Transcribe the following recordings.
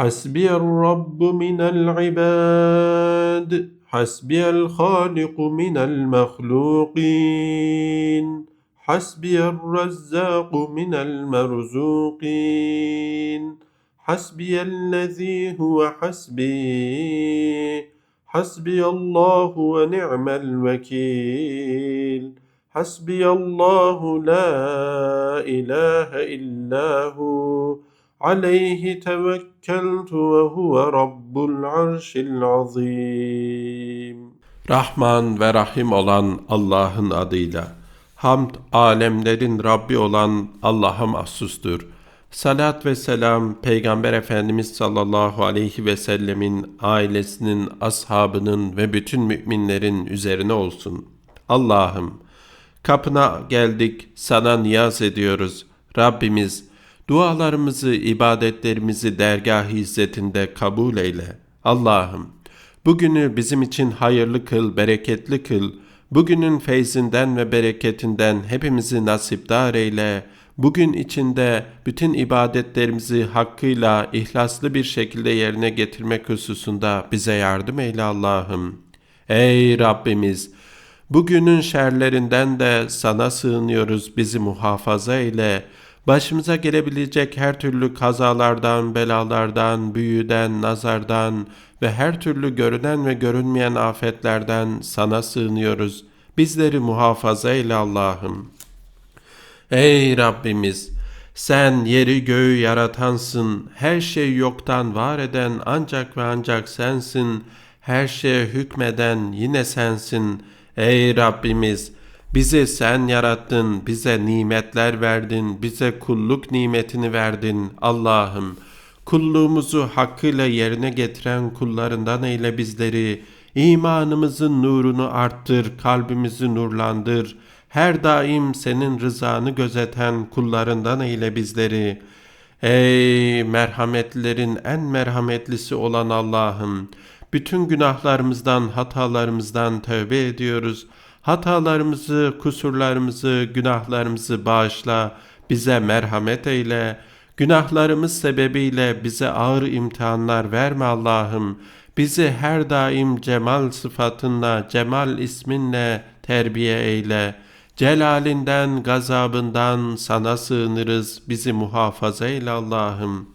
حسبي الرب من العباد حسبي الخالق من المخلوقين حسبي الرزاق من المرزوقين حسبي الذي هو حسبي حسبي الله ونعم الوكيل حسبي الله لا إله إلا هو عليه توكلت وهو رب العرش العظيم Rahman ve Rahim olan Allah'ın adıyla. Hamd alemlerin Rabbi olan Allah'a mahsustur. Salat ve selam Peygamber Efendimiz sallallahu aleyhi ve sellemin ailesinin, ashabının ve bütün müminlerin üzerine olsun. Allah'ım kapına geldik sana niyaz ediyoruz. Rabbimiz dualarımızı, ibadetlerimizi dergah izzetinde kabul eyle. Allah'ım bugünü bizim için hayırlı kıl, bereketli kıl. Bugünün feyzinden ve bereketinden hepimizi nasipdar eyle. Bugün içinde bütün ibadetlerimizi hakkıyla, ihlaslı bir şekilde yerine getirmek hususunda bize yardım eyle Allah'ım. Ey Rabbimiz! Bugünün şerlerinden de sana sığınıyoruz, bizi muhafaza eyle. Başımıza gelebilecek her türlü kazalardan, belalardan, büyüden, nazardan ve her türlü görünen ve görünmeyen afetlerden sana sığınıyoruz. Bizleri muhafaza eyle Allah'ım. Ey Rabbimiz! Sen yeri göğü yaratansın, her şey yoktan var eden ancak ve ancak sensin, her şeye hükmeden yine sensin. Ey Rabbimiz! Bizi sen yarattın, bize nimetler verdin, bize kulluk nimetini verdin Allah'ım. Kulluğumuzu hakkıyla yerine getiren kullarından eyle bizleri. İmanımızın nurunu arttır, kalbimizi nurlandır. Her daim senin rızanı gözeten kullarından eyle bizleri. Ey merhametlerin en merhametlisi olan Allah'ım! Bütün günahlarımızdan, hatalarımızdan tövbe ediyoruz. Hatalarımızı, kusurlarımızı, günahlarımızı bağışla, bize merhamet eyle. Günahlarımız sebebiyle bize ağır imtihanlar verme Allah'ım. Bizi her daim cemal sıfatınla, cemal isminle terbiye eyle. Celalinden, gazabından sana sığınırız. Bizi muhafaza eyle Allah'ım.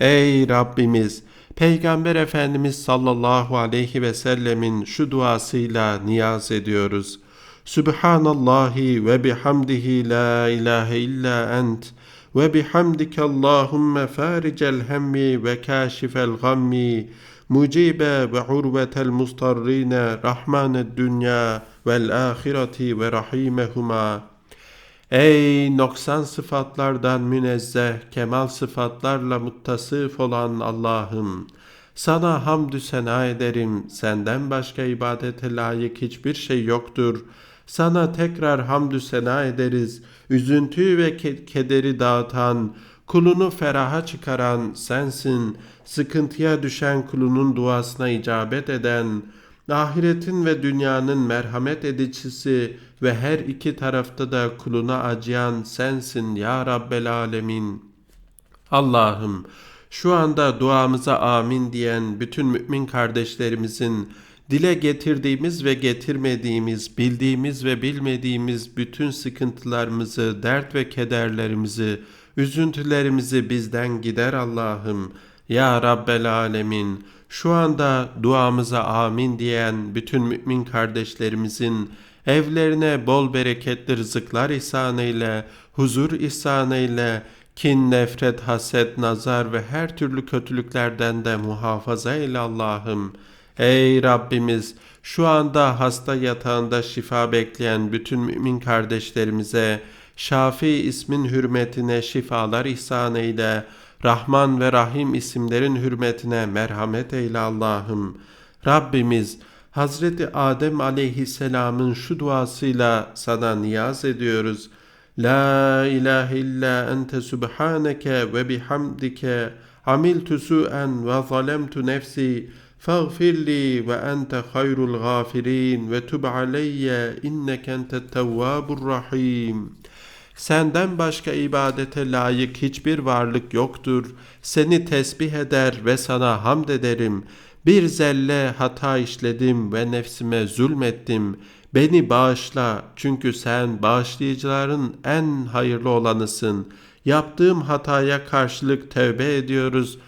Ey Rabbimiz! Peygamber Efendimiz sallallahu aleyhi ve sellemin şu duasıyla niyaz ediyoruz. Subhanallahi ve bihamdihi la ilahe illa ent ve bihamdike Allahümme faricel hemmi ve kâşifel gammi mucibe ve urvetel mustarrine rahmaned dünya vel ahireti ve rahimehuma Ey noksan sıfatlardan münezzeh, kemal sıfatlarla muttasıf olan Allah'ım! Sana hamdü sena ederim, senden başka ibadete layık hiçbir şey yoktur. Sana tekrar hamdü sena ederiz, üzüntü ve kederi dağıtan, kulunu feraha çıkaran sensin, sıkıntıya düşen kulunun duasına icabet eden, ahiretin ve dünyanın merhamet edicisi ve her iki tarafta da kuluna acıyan sensin ya Rabbel Alemin. Allah'ım şu anda duamıza amin diyen bütün mümin kardeşlerimizin dile getirdiğimiz ve getirmediğimiz, bildiğimiz ve bilmediğimiz bütün sıkıntılarımızı, dert ve kederlerimizi, üzüntülerimizi bizden gider Allah'ım. Ya Rabbel Alemin, şu anda duamıza amin diyen bütün mümin kardeşlerimizin evlerine bol bereketli rızıklar ihsan eyle, huzur ihsan eyle, kin, nefret, haset, nazar ve her türlü kötülüklerden de muhafaza eyle Allah'ım. Ey Rabbimiz! Şu anda hasta yatağında şifa bekleyen bütün mümin kardeşlerimize Şafi ismin hürmetine şifalar ihsan eyle. Rahman ve Rahim isimlerin hürmetine merhamet eyle Allah'ım. Rabbimiz Hazreti Adem aleyhisselamın şu duasıyla sana niyaz ediyoruz. La ilahe illa ente subhaneke ve bihamdike amiltu su'en ve zalemtu nefsi ve ente hayrul gafirin ve tub aleyye inneke entet tevvabur rahim.'' Senden başka ibadete layık hiçbir varlık yoktur. Seni tesbih eder ve sana hamd ederim. Bir zelle hata işledim ve nefsime zulmettim. Beni bağışla çünkü sen bağışlayıcıların en hayırlı olanısın. Yaptığım hataya karşılık tevbe ediyoruz.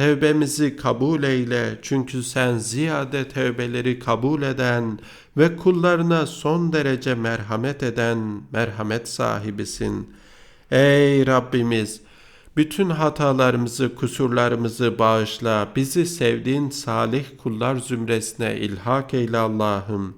Tevbemizi kabul eyle çünkü sen ziyade tevbeleri kabul eden ve kullarına son derece merhamet eden merhamet sahibisin. Ey Rabbimiz! Bütün hatalarımızı, kusurlarımızı bağışla. Bizi sevdiğin salih kullar zümresine ilhak eyle Allah'ım.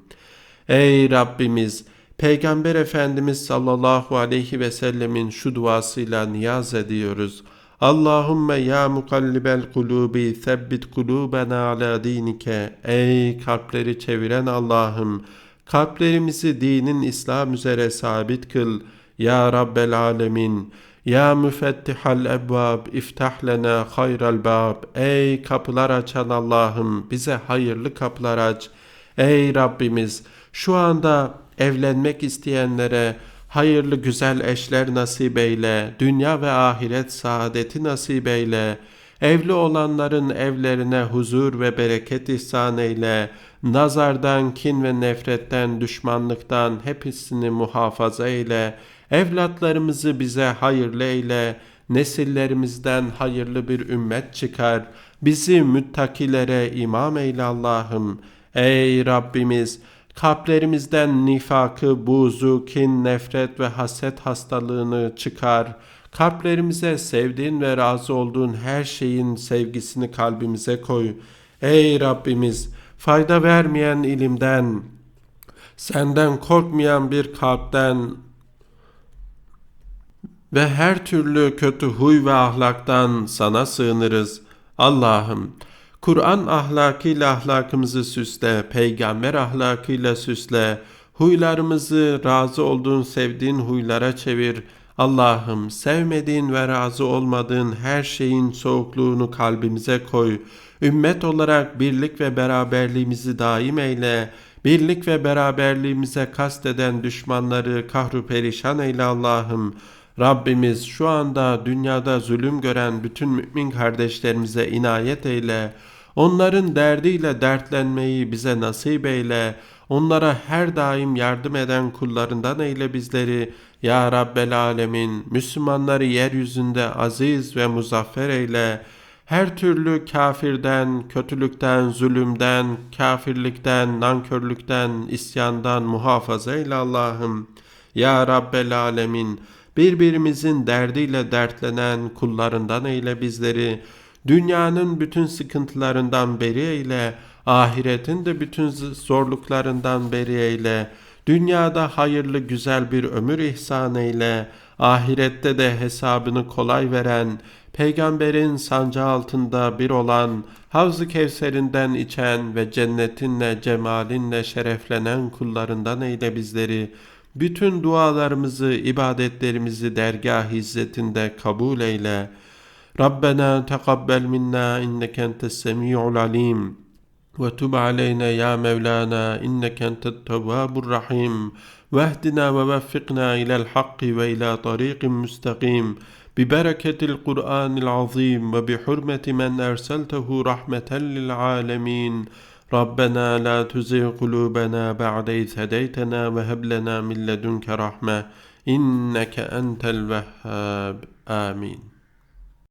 Ey Rabbimiz! Peygamber Efendimiz sallallahu aleyhi ve sellemin şu duasıyla niyaz ediyoruz. Allahümme ya mukallibel kulubi sebbit kulubena ala dinike. Ey kalpleri çeviren Allah'ım! Kalplerimizi dinin İslam üzere sabit kıl. Ya Rabbel alemin! Ya müfettihal ebvab iftah lena hayral bab. Ey kapılar açan Allah'ım bize hayırlı kapılar aç. Ey Rabbimiz şu anda evlenmek isteyenlere hayırlı güzel eşler nasip eyle. Dünya ve ahiret saadeti nasip eyle. Evli olanların evlerine huzur ve bereket ihsan eyle. Nazardan, kin ve nefretten, düşmanlıktan hepsini muhafaza eyle. Evlatlarımızı bize hayırlı eyle. Nesillerimizden hayırlı bir ümmet çıkar. Bizi müttakilere imam eyle Allah'ım. Ey Rabbimiz! Kalplerimizden nifakı, buzu, kin, nefret ve haset hastalığını çıkar. Kalplerimize sevdiğin ve razı olduğun her şeyin sevgisini kalbimize koy. Ey Rabbimiz! Fayda vermeyen ilimden, senden korkmayan bir kalpten ve her türlü kötü huy ve ahlaktan sana sığınırız. Allah'ım, Kur'an ahlakıyla ahlakımızı süsle, peygamber ahlakıyla süsle, huylarımızı razı olduğun, sevdiğin huylara çevir. Allah'ım sevmediğin ve razı olmadığın her şeyin soğukluğunu kalbimize koy. Ümmet olarak birlik ve beraberliğimizi daim eyle. Birlik ve beraberliğimize kasteden düşmanları kahru perişan eyle Allah'ım. Rabbimiz şu anda dünyada zulüm gören bütün mümin kardeşlerimize inayet eyle. Onların derdiyle dertlenmeyi bize nasip eyle. Onlara her daim yardım eden kullarından eyle bizleri. Ya Rabbel Alemin, Müslümanları yeryüzünde aziz ve muzaffer eyle. Her türlü kafirden, kötülükten, zulümden, kafirlikten, nankörlükten, isyandan muhafaza eyle Allah'ım. Ya Rabbel Alemin, birbirimizin derdiyle dertlenen kullarından eyle bizleri. Dünyanın bütün sıkıntılarından beri eyle, ahiretin de bütün zorluklarından beri eyle. Dünyada hayırlı güzel bir ömür ihsan eyle, ahirette de hesabını kolay veren, peygamberin sancı altında bir olan, Havz-ı Kevser'inden içen ve cennetinle, cemalinle şereflenen kullarından eyle bizleri. Bütün dualarımızı, ibadetlerimizi dergah hizmetinde kabul eyle. ربنا تقبل منا إنك أنت السميع العليم. وتب علينا يا مولانا إنك أنت التواب الرحيم. واهدنا ووفقنا إلى الحق وإلى طريق مستقيم. ببركة القرآن العظيم وبحرمة من أرسلته رحمة للعالمين. ربنا لا تزغ قلوبنا بعد إذ هديتنا وهب لنا من لدنك رحمة إنك أنت الوهاب. آمين.